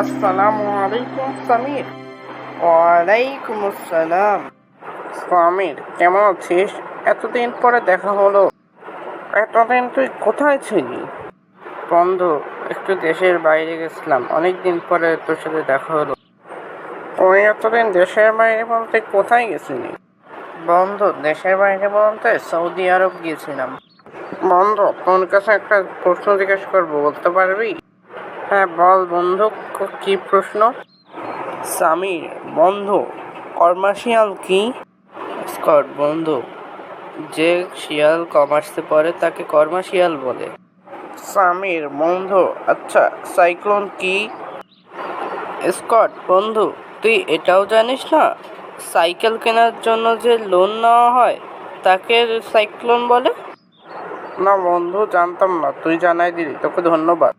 আসসালামু আলাইকুম, সামির। ওয়ালাইকুম আসসালাম সামির, কেমন আছিস? এতদিন পরে দেখা হলো। এতদিন তুই কোথায় ছিলি? বন্ধু, একটু দেশের বাইরে গেছিলাম। অনেক দিন পরে তোর সাথে দেখা হলো। তুই এতদিন দেশের বাইরে বলতে কোথায় গেছিলি? বন্ধু, দেশের বাইরে বলতে সৌদি আরব গিয়েছিলাম। বন্ধু, তোর কাছে একটা প্রশ্ন জিজ্ঞেস করব, বলতে পারবি? হ্যাঁ বল বন্ধু ক- প্রশ্ন? সামির বন্ধু কর্মাশিয়াল কি? স্কট বন্ধু যে শিয়াল কমার্সে পড়ে তাকে কর্মাশিয়াল বলে। সামির বন্ধু আচ্ছা সাইক্লোন কি? স্কট বন্ধু তুই এটাও জানিস না? সাইকেল কেনার জন্য যে লোন নেওয়া হয় তাকে সাইক্লোন বলে? না বন্ধু জানতাম না তুই জানাই দিলি তোকে ধন্যবাদ।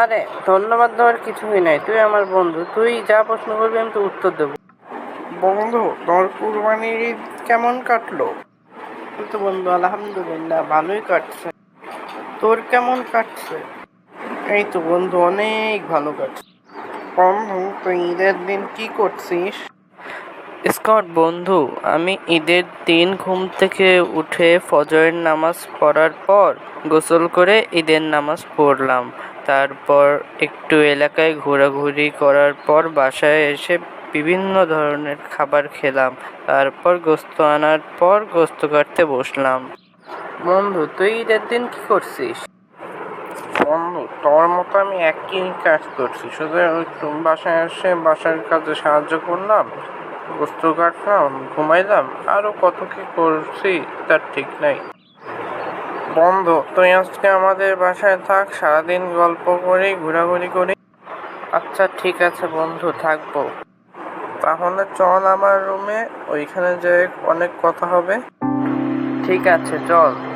আরে ধন্যবাদ দেওয়ার কিছুই নাই। তুই আমার বন্ধু। তুই যা প্রশ্ন করবি আমি তো উত্তর দেবো। বন্ধু তোর কুরবানির ঈদ কেমন কাটলো? তো বন্ধু আলহামদুলিল্লাহ ভালোই কাটছে। তোর কেমন কাটছে? এই তো বন্ধু অনেক ভালো কাটছে। বন্ধু তুই ঈদের দিন কি করছিস? স্কট বন্ধু আমি ঈদের দিন ঘুম থেকে উঠে ফজরের নামাজ পড়ার পর গোসল করে ঈদের নামাজ পড়লাম। তারপর একটু এলাকায় ঘোরাঘুরি করার পর বাসায় এসে বিভিন্ন ধরনের খাবার খেলাম। তারপর গোস্ত আনার পর গোস্ত কাটতে বসলাম। বন্ধু তুই ঈদের দিন কি করছিস? বন্ধু তোর মতো আমি একই কাজ করছি। শুধু একটু বাসায় এসে বাসার কাজে সাহায্য করলাম গোস্ত কাটলাম ঘুমাইলাম। আরও কত কি করছি তার ঠিক নাই। বন্ধু। তুই আজকে আমাদের বাসায় থাক, সারাদিন গল্প করি, ঘোরাঘুরি করি। আচ্ছা ঠিক আছে বন্ধু, থাকব। তাহলে চল আমার রুমে, ওইখানে যে অনেক কথা হবে। ঠিক আছে, চল।